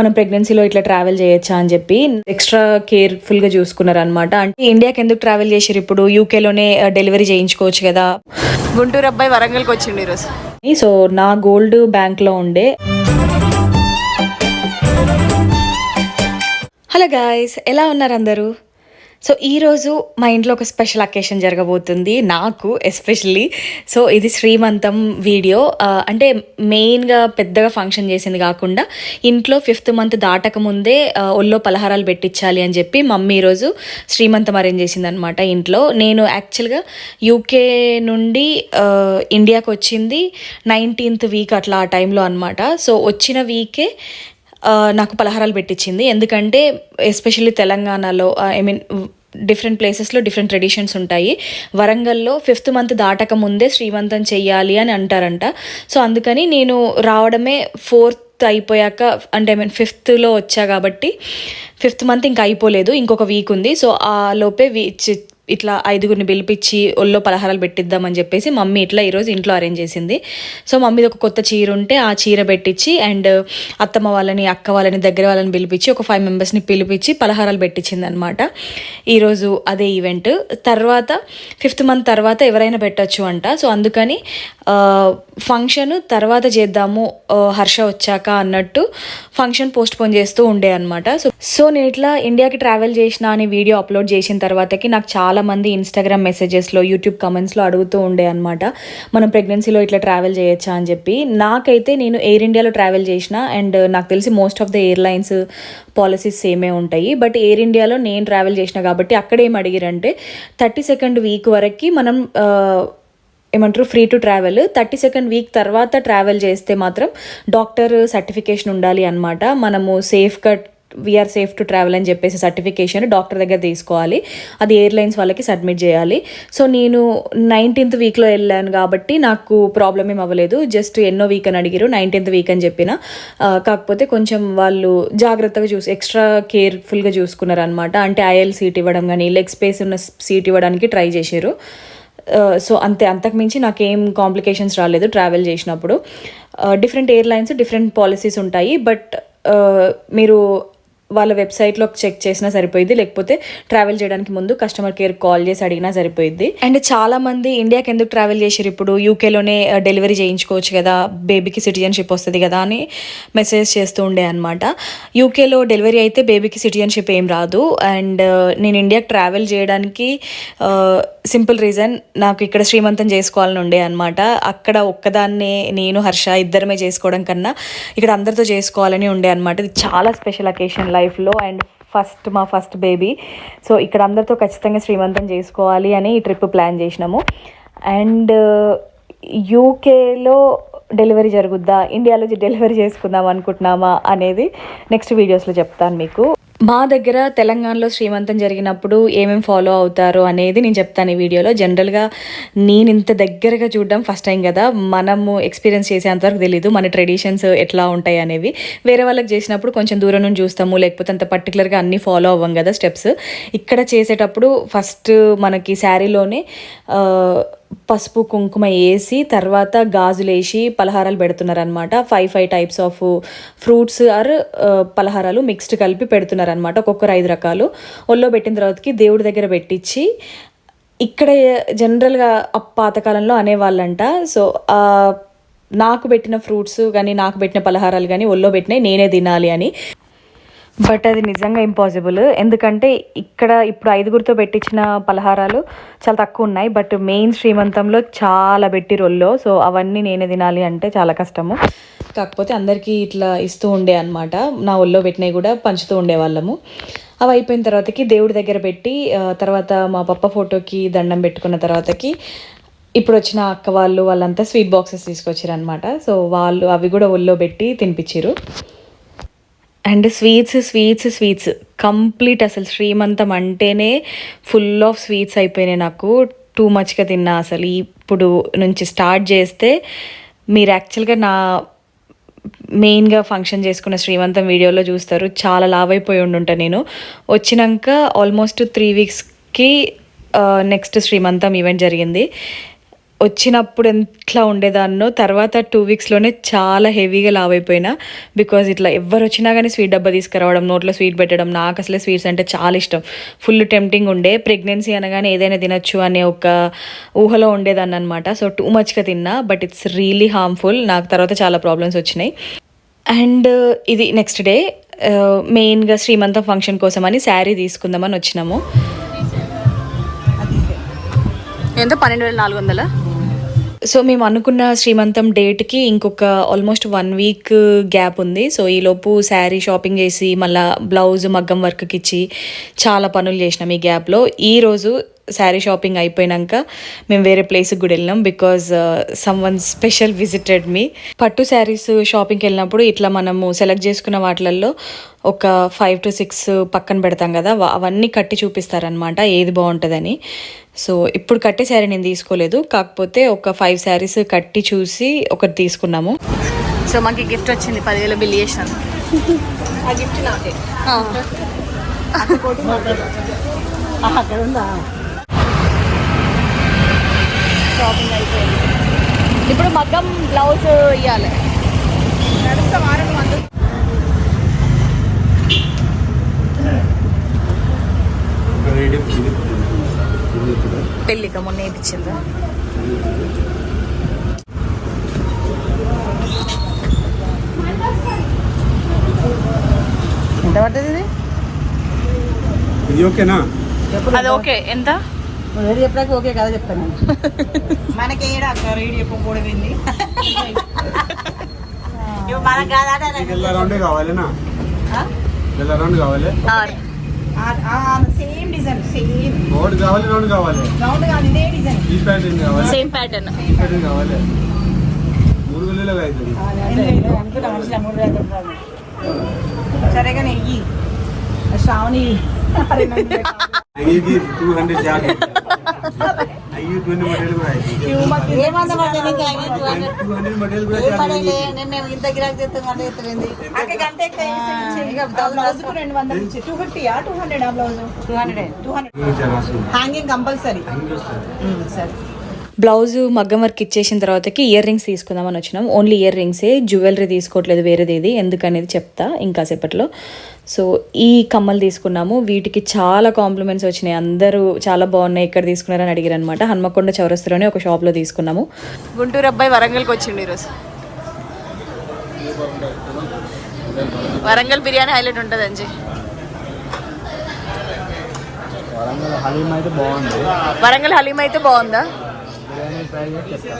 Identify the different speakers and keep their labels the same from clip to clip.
Speaker 1: మనం ప్రెగ్నెన్సీలో ఇట్లా ట్రావెల్ చేయొచ్చా అని చెప్పి ఎక్స్ట్రా కేర్ఫుల్గా చూసుకున్నారు అనమాట అంటే ఇండియాకి ఎందుకు ట్రావెల్ చేసారు ఇప్పుడు? యూకేలోనే డెలివరీ చేయించుకోవచ్చు కదా.
Speaker 2: గుంటూరు అబ్బాయి వరంగల్కి వచ్చిండు ఈరోజు.
Speaker 1: సో నా గోల్డ్ బ్యాంక్లో ఉండే. హలో గాయస్ ఎలా ఉన్నారు అందరూ? సో ఈరోజు మా ఇంట్లో ఒక స్పెషల్ అకేషన్ జరగబోతుంది నాకు ఎస్పెషల్లీ సో ఇది శ్రీమంతం వీడియో uh, అంటే మెయిన్గా పెద్దగా ఫంక్షన్ చేసింది కాకుండా ఇంట్లో ఫిఫ్త్ మంత్ దాటక ముందే uh, ఒళ్ళో పలహారాలు పెట్టించాలి అని చెప్పి మమ్మీ ఈరోజు శ్రీమంతం అరేంజ్ చేసింది అనమాట ఇంట్లో. నేను యాక్చువల్గా యూకే నుండి uh, ఇండియాకి వచ్చింది నైన్టీన్త్ వీక్ అట్లా ఆ టైంలో అనమాట సో వచ్చిన వీకే నాకు పలహారాలు పెట్టించింది. ఎందుకంటే ఎస్పెషల్లీ తెలంగాణలో ఐ మీన్ డిఫరెంట్ ప్లేసెస్లో డిఫరెంట్ ట్రెడిషన్స్ ఉంటాయి. వరంగల్లో ఫిఫ్త్ మంత్ దాటక ముందే శ్రీమంతం చెయ్యాలి అని అంటారంట. సో అందుకని నేను రావడమే ఫోర్త్ అయిపోయాక అంటే ఐ మీన్ ఫిఫ్త్లో వచ్చా కాబట్టి ఫిఫ్త్ మంత్ ఇంకా అయిపోలేదు. ఇంకొక వీక్ ఉంది. సో ఆ లోపే వీ చి- ఇట్లా ఐదుగురిని పిలిపించి ఒళ్ళో పలహారాలు పెట్టిద్దామని చెప్పేసి మమ్మీ ఇట్లా ఈరోజు ఇంట్లో అరేంజ్ చేసింది. సో మమ్మీది ఒక కొత్త చీర ఉంటే ఆ చీర పెట్టించి అండ్ అత్తమ్మ వాళ్ళని అక్క వాళ్ళని దగ్గర వాళ్ళని పిలిపించి ఒక ఫైవ్ మెంబర్స్ని పిలిపించి పలహారాలు పెట్టించింది అనమాట ఈరోజు అదే ఈవెంట్ తర్వాత ఫిఫ్త్ మంత్ తర్వాత ఎవరైనా పెట్టచ్చు అంట. సో అందుకని ఫంక్షన్ తర్వాత చేద్దాము హర్ష వచ్చాక అన్నట్టు ఫంక్షన్ పోస్ట్ పోన్ చేస్తూ ఉండే అనమాట సో సో నేను ఇట్లా ఇండియాకి ట్రావెల్ చేసిన అని వీడియో అప్లోడ్ చేసిన తర్వాతకి నాకు చాలా మంది ఇన్స్టాగ్రామ్ మెసేజెస్లో యూట్యూబ్ కమెంట్స్లో అడుగుతూ ఉండే అనమాట మనం ప్రెగ్నెన్సీలో ఇట్లా ట్రావెల్ చేయొచ్చా అని చెప్పి. నాకైతే నేను ఎయిర్ ఇండియాలో ట్రావెల్ చేసిన అండ్ నాకు తెలిసి most of the airlines policies సేమే ఉంటాయి. బట్ ఎయిర్ ఇండియాలో నేను ట్రావెల్ చేసిన కాబట్టి అక్కడ ఏం అడిగిరంటే థర్టీ సెకండ్ వీక్ వరకు మనం ఏమంటారు free to travel thirty second week తర్వాత ట్రావెల్ చేస్తే మాత్రం డాక్టర్ సర్టిఫికేషన్ ఉండాలి అనమాట మనము సేఫ్గా వీఆర్ సేఫ్ టు ట్రావెల్ అని చెప్పేసి సర్టిఫికేషన్ డాక్టర్ దగ్గర తీసుకోవాలి. అది ఎయిర్లైన్స్ వాళ్ళకి సబ్మిట్ చేయాలి. సో నేను నైన్టీన్త్ వీక్లో వెళ్ళాను కాబట్టి నాకు ప్రాబ్లం ఏం అవ్వలేదు. జస్ట్ ఎన్నో వీక్ అని అడిగారు నైన్టీన్త్ వీక్ అని చెప్పిన. కాకపోతే కొంచెం వాళ్ళు జాగ్రత్తగా చూసి ఎక్స్ట్రా కేర్ఫుల్గా చూసుకున్నారు అనమాట అంటే ఐఎల్ సీట్ ఇవ్వడం కానీ లెగ్ స్పేస్ ఉన్న సీట్ ఇవ్వడానికి ట్రై చేశారు. Uh, సో అంతే అంతకుమించి నాకేం కాంప్లికేషన్స్ రాలేదు ట్రావెల్ చేసినప్పుడు. డిఫరెంట్ ఎయిర్లైన్స్ డిఫరెంట్ పాలసీస్ ఉంటాయి బట్ uh, మీరు వాళ్ళ వెబ్సైట్లో చెక్ చేసినా సరిపోయింది లేకపోతే ట్రావెల్ చేయడానికి ముందు కస్టమర్ కేర్ కాల్ చేసి అడిగినా సరిపోయింది అండ్ చాలా మంది ఇండియాకి ఎందుకు ట్రావెల్ చేసారు ఇప్పుడు యూకేలోనే డెలివరీ చేయించుకోవచ్చు కదా బేబీకి సిటిజన్షిప్ వస్తుంది కదా అని మెసేజ్ చేస్తూ ఉండే అనమాట యూకేలో డెలివరీ అయితే బేబీకి సిటిజన్షిప్ ఏం రాదు. అండ్ నేను ఇండియాకి ట్రావెల్ చేయడానికి సింపుల్ రీజన్ నాకు ఇక్కడ శ్రీమంతం చేసుకోవాలని ఉండే అనమాట అక్కడ ఒక్కదాన్నే నేను హర్ష ఇద్దరమే చేసుకోవడం కన్నా ఇక్కడ అందరితో చేసుకోవాలని ఉండే అనమాట ఇది చాలా స్పెషల్ అకేషన్ లైఫ్లో అండ్ ఫస్ట్ మా ఫస్ట్ బేబీ. సో ఇక్కడ అందరితో ఖచ్చితంగా శ్రీమంతం చేసుకోవాలి అని ఈ ట్రిప్ ప్లాన్ చేసినాము. అండ్ uh, యూకేలో డెలివరీ జరుగుద్దా? ఇండియాలో డెలివరీ చేసుకుందాం అనుకుంటున్నామా అనేది నెక్స్ట్ వీడియోస్లో చెప్తాను మీకు. మా దగ్గర తెలంగాణలో శ్రీమంతం జరిగినప్పుడు ఏమేమి ఫాలో అవుతారు అనేది నేను చెప్తాను ఈ వీడియోలో. జనరల్గా నేను ఇంత దగ్గరగా చూడడం ఫస్ట్ టైం కదా. మనము ఎక్స్పీరియన్స్ చేసేంతవరకు తెలీదు. మన ట్రెడిషన్స్ ఎట్లా ఉంటాయి అనేవి. వేరే వాళ్ళకి చేసినప్పుడు కొంచెం దూరం నుంచి చూస్తాము. లేకపోతే అంత పర్టికులర్గా అన్నీ ఫాలో అవ్వం కదా స్టెప్స్ ఇక్కడ చేసేటప్పుడు ఫస్ట్ మనకి శారీలోనే పసుపు కుంకుమ వేసి తర్వాత గాజులు వేసి పలహారాలు పెడుతున్నారు అనమాట five five types of fruits or పలహారాలు మిక్స్డ్ కలిపి పెడుతున్నారు అనమాట ఒక్కొక్కరు ఐదు రకాలు. ఒళ్ళో పెట్టిన తర్వాతకి దేవుడి దగ్గర పెట్టించి ఇక్కడ జనరల్గా అప్ పాతకాలంలో అనేవాళ్ళంట. సో నాకు పెట్టిన ఫ్రూట్స్ కానీ నాకు పెట్టిన పలహారాలు కానీ ఒళ్ళో పెట్టినాయి నేనే తినాలి అని. బట్ అది నిజంగా ఇంపాసిబుల్ ఎందుకంటే ఇక్కడ ఇప్పుడు ఐదుగురితో పెట్టించిన పలహారాలు చాలా తక్కువ ఉన్నాయి. బట్ మెయిన్ శ్రీమంతంలో చాలా పెట్టి రొల్లో సో అవన్నీ నేనే తినాలి అంటే చాలా కష్టము. కాకపోతే అందరికీ ఇట్లా ఇస్తూ ఉండే అనమాట నా ఒళ్ళో పెట్టినవి కూడా పంచుతూ ఉండేవాళ్ళము. అవి అయిపోయిన తర్వాతకి దేవుడి దగ్గర పెట్టి తర్వాత మా పప్ప ఫోటోకి దండం పెట్టుకున్న తర్వాతకి ఇప్పుడు వచ్చిన అక్క వాళ్ళు వాళ్ళంతా స్వీట్ బాక్సెస్ తీసుకొచ్చారు అనమాట సో వాళ్ళు అవి కూడా ఒళ్ళో పెట్టి తినిపించారు and sweets sweets sweets. Complete అసలు శ్రీమంతం అంటేనే ఫుల్ ఆఫ్ స్వీట్స్ అయిపోయినాయి నాకు. టూ మచ్గా తిన్నా అసలు. ఇప్పుడు నుంచి స్టార్ట్ చేస్తే మీరు యాక్చువల్గా నా మెయిన్గా ఫంక్షన్ చేసుకున్న శ్రీమంతం వీడియోలో చూస్తారు. చాలా లావ్ అయిపోయి ఉండుంటా నేను. వచ్చినాక ఆల్మోస్ట్ త్రీ వీక్స్కి నెక్స్ట్ శ్రీమంతం ఈవెంట్ జరిగింది. వచ్చినప్పుడు ఎట్లా ఉండేదాన్నో తర్వాత టూ వీక్స్లోనే చాలా హెవీగా లావ్ అయిపోయినా. బికాజ్ ఇట్లా ఎవరు వచ్చినా కానీ స్వీట్ డబ్బా తీసుకురావడం నోట్లో స్వీట్ పెట్టడం నాకు అసలే స్వీట్స్ అంటే చాలా ఇష్టం. ఫుల్ టెంప్టింగ్ ఉండే. ప్రెగ్నెన్సీ అనగానే ఏదైనా తినొచ్చు అనే ఒక ఊహలో ఉండేదాన్ని అనమాట సో టూ మచ్గా తిన్నా బట్ ఇట్స్ రియలీ హార్మ్ఫుల్ నాకు తర్వాత చాలా ప్రాబ్లమ్స్ వచ్చినాయి. అండ్ uh, ఇది నెక్స్ట్ డే మెయిన్గా శ్రీమంతం ఫంక్షన్ కోసం అని శారీ తీసుకుందామని వచ్చినాము.
Speaker 2: ఎంత పన్నెండు వేల నాలుగు వందల?
Speaker 1: సో మేము అనుకున్న శ్రీమంతం డేట్కి ఇంకొక ఆల్మోస్ట్ వన్ వీక్ గ్యాప్ ఉంది. సో ఈలోపు శారీ షాపింగ్ చేసి మళ్ళీ బ్లౌజ్ మగ్గం వర్క్కి ఇచ్చి చాలా పనులు చేసినాం ఈ గ్యాప్లో ఈరోజు శారీ షాపింగ్ అయిపోయినాక మేము వేరే ప్లేస్కి కూడా వెళ్ళినాం because someone special visited me పట్టు శారీస్ షాపింగ్కి వెళ్ళినప్పుడు ఇట్లా మనము సెలెక్ట్ చేసుకున్న వాటిలలో ఒక ఫైవ్ టు సిక్స్ పక్కన పెడతాం కదా అవన్నీ కట్టి చూపిస్తారనమాట ఏది బాగుంటుందని. సో ఇప్పుడు కట్టే శారీ నేను తీసుకోలేదు కాకపోతే ఒక ఫైవ్ శారీస్ కట్టి చూసి ఒకటి తీసుకున్నాము.
Speaker 2: సో మాకు గిఫ్ట్ వచ్చింది పదివేల బిల్ చేసినాను ఆ గిఫ్ట్ నాకే. షాపింగ్ అయిపోయింది. ఇప్పుడు మగ్గం బ్లౌజ్ ఇవ్వాలి పెళ్ళిక మొన్న వేయించిందా ఎంత పడుతుంది ఇది
Speaker 3: ఓకేనా?
Speaker 2: అది ఓకే. ఎంత?
Speaker 4: రెడీ చెప్పడానికి ఓకే కదా చెప్తాను మనకి ఏడా అక్క రెడీ చెప్పకూడదు ఏంది ఇవి మనకు కాదా
Speaker 3: నీకు రౌండే కావాలేనా ఇలా రౌండ్ కావాలి
Speaker 4: సేమ్ డిజైన్ సేమ్
Speaker 3: ఒకటి కావాలి రౌండ్ కావాలి
Speaker 4: రౌండ్ కాదు ఇదే డిజైన్
Speaker 3: ఈ ప్యాంట్ ఏం కావాలి
Speaker 2: సేమ్ ప్యాటర్న్
Speaker 3: ఈ ప్యాంట్ ఏం కావాలి మూడు గుళ్ళలో అవుతుంది
Speaker 4: అనుకుంటా మనుషులు మూడు వేల రూపాయలు సరేగా నెయ్యి శ్రావణి
Speaker 3: కూడా
Speaker 4: నేను ఇంత గిరాక్ చేస్తాను బ్లౌజ్ రెండు వందలు ఇచ్చి టూ ఫిఫ్టీయా టూ హండ్రెడ్ ఆ blouse? Two hundred. Two hundred.
Speaker 3: చేయండి. రాసు.
Speaker 4: హ్యాంగింగ్ కంపల్సరీ సరే.
Speaker 1: బ్లౌజ్ మగ్గం వర్క్ ఇచ్చేసిన తర్వాతకి ఇయర్ రింగ్స్ తీసుకుందామని వచ్చినాం. Only year రింగ్సే. జ్యువెలరీ తీసుకోవట్లేదు వేరేది ఏది ఎందుకనేది చెప్తా ఇంకా సేపట్లో. సో ఈ కమ్మలు తీసుకున్నాము. వీటికి చాలా కాంప్లిమెంట్స్ వచ్చినాయి. అందరూ చాలా బాగున్నాయి. ఇక్కడ తీసుకున్నారని అడిగారు అనమాట హన్మకొండ చౌరస్తలోనే ఒక షాప్లో తీసుకున్నాము.
Speaker 2: గుంటూరు అబ్బాయి వరంగల్కి వచ్చిండు ఈరోజు. వరంగల్ బిర్యానీ హైలైట్ ఉంటుంది అంజీ.
Speaker 3: వరంగల్ హలీం అయితే బాగుంది.
Speaker 2: వరంగల్ హలీం అయితే బాగుందా?
Speaker 3: బిర్యానీ ట్రై చేసి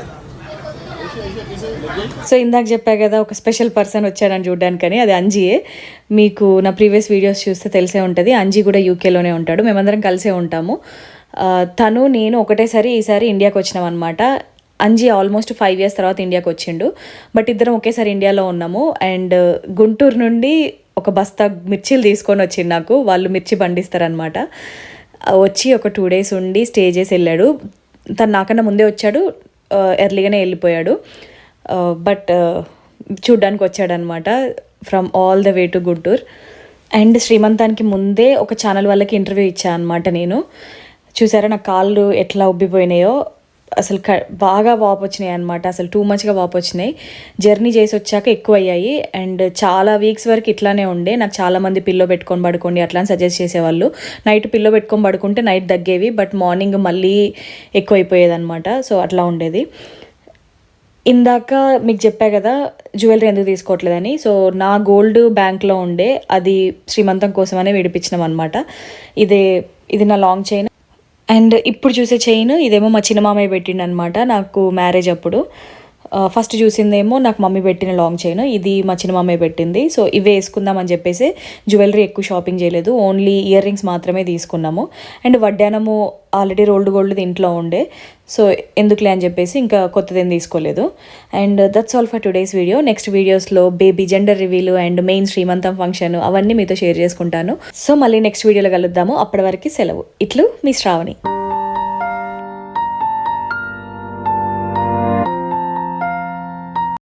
Speaker 1: సో ఇందాక చెప్పా కదా ఒక స్పెషల్ పర్సన్ వచ్చాడని చూడడానికని అది అంజీయే. మీకు నా ప్రీవియస్ వీడియోస్ చూస్తే తెలిసే ఉంటుంది. అంజీ కూడా యూకేలోనే ఉంటాడు. మేమందరం కలిసే ఉంటాము. తను నేను ఒకటేసారి ఈసారి ఇండియాకి వచ్చినాం అనమాట అంజీ ఆల్మోస్ట్ ఫైవ్ ఇయర్స్ తర్వాత ఇండియాకి వచ్చిండు. బట్ ఇద్దరం ఒకేసారి ఇండియాలో ఉన్నాము. అండ్ uh, గుంటూరు నుండి ఒక బస్తా మిర్చీలు తీసుకొని వచ్చిండు నాకు. వాళ్ళు మిర్చి పండిస్తారనమాట వచ్చి ఒక టూ డేస్ ఉండి స్టే చేసి వెళ్ళాడు. తను నాకన్నా ముందే వచ్చాడు ఎర్లీగానే వెళ్ళిపోయాడు. బట్ చూడ్డానికి వచ్చాడనమాట from all the way to Guntur and శ్రీమంతానికి ముందే ఒక ఛానల్ వాళ్ళకి ఇంటర్వ్యూ ఇచ్చా అనమాట నేను. చూసారా నా కాళ్ళు ఎట్లా ఉబ్బిపోయినాయో? అసలు క బాగా వాపు వచ్చినాయి అనమాట అసలు టూ మచ్గా వాపు వచ్చినాయి జర్నీ చేసి వచ్చాక ఎక్కువ అయ్యాయి అండ్ చాలా వీక్స్ వరకు ఇట్లానే ఉండే. నాకు చాలా మంది పిల్లో పెట్టుకొని పడుకోండి అట్లా అని సజెస్ట్ చేసేవాళ్ళు. నైట్ పిల్లో పెట్టుకొని పడుకుంటే నైట్ తగ్గేవి బట్ మార్నింగ్ మళ్ళీ ఎక్కువైపోయేది అనమాట సో అట్లా ఉండేది. ఇందాక మీకు చెప్పా కదా జ్యువెలరీ ఎందుకు తీసుకోవట్లేదని. సో నా గోల్డ్ బ్యాంక్లో ఉండే అది శ్రీమంతం కోసమనే విడిపించినాం అనమాట ఇదే ఇది నా లాంగ్ చైన్ అండ్ ఇప్పుడు చూసే చైన్ ఇదేమో మా చిన్న మామయ్య పెట్టిండు అనమాట నాకు మ్యారేజ్ అప్పుడు. ఫస్ట్ చూసిందేమో నాకు మమ్మీ పెట్టిన లాంగ్ చైన్ ఇది మా చిన్న మమ్మీ పెట్టింది. సో ఇవే వేసుకుందామని చెప్పేసి జ్యువెలరీ ఎక్కువ షాపింగ్ చేయలేదు. ఓన్లీ ఇయర్ రింగ్స్ మాత్రమే తీసుకున్నాము. అండ్ వడ్డానము ఆల్రెడీ రోల్డ్ గోల్డ్ ఇంట్లో ఉండే. సో ఎందుకులే అని చెప్పేసి ఇంకా కొత్తదేం తీసుకోలేదు. And that's all for today's video next వీడియోస్లో బేబీ జెండర్ రివ్యూలు అండ్ మెయిన్ శ్రీమంతం ఫంక్షన్ అవన్నీ మీతో షేర్ చేసుకుంటాను. సో మళ్ళీ నెక్స్ట్ వీడియోలో కలుద్దాము. అప్పటి వరకు సెలవు. ఇట్లు మీ శ్రావణి.